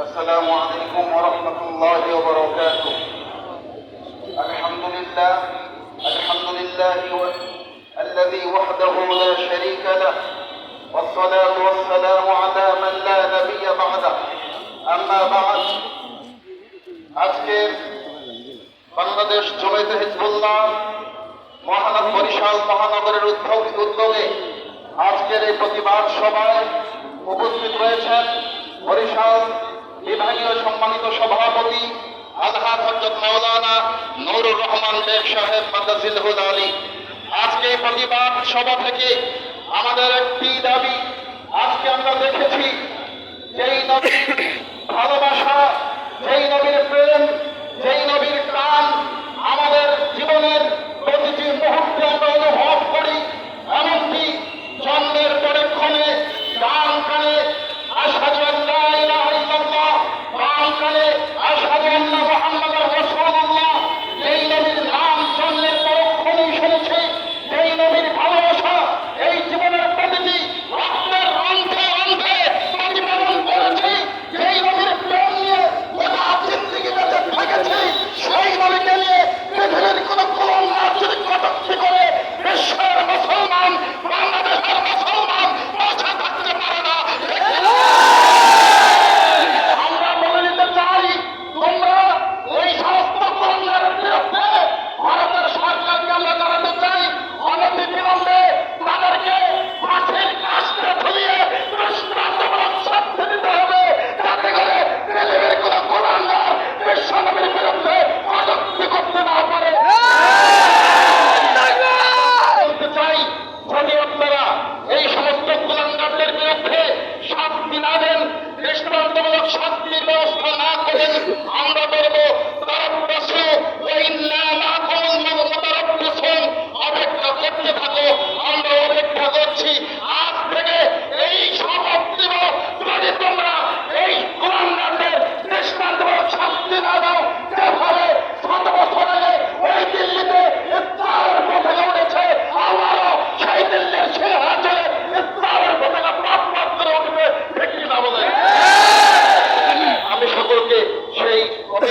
السلام عليكم ورحمة الله وبركاته الحمد لله الحمد لله الذي وحده لا شريك له والصلاة والسلام على من لا نبي بعده أما بعد আজকের বাংলাদেশ জমিতে হিজবুল্লাহ মহানগর বরিশাল মহানগরের উদ্যোগ উদ্যোগে আজকের এই প্রতিবাদ সভায় উপস্থিত রয়েছেন বরিশাল বিভাগীয় সম্মানিত সভাপতি আলহাদ হজরত মাওলানা নুরুর রহমান বেগ সাহেব মাদাজিল আলী। আজকে প্রতিবাদ সভা থেকে আমাদের একটি দাবি, আজকে আমরা দেখেছি যেই নবী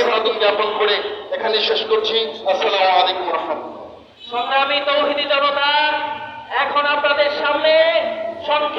স্বাগতম জ্ঞাপন করে এখানে শেষ করছি। আসসালাম আলাইকুম রহমতুল্লাহ। সংগ্রামী তৌহিদি জনতা, এখন আপনাদের সামনে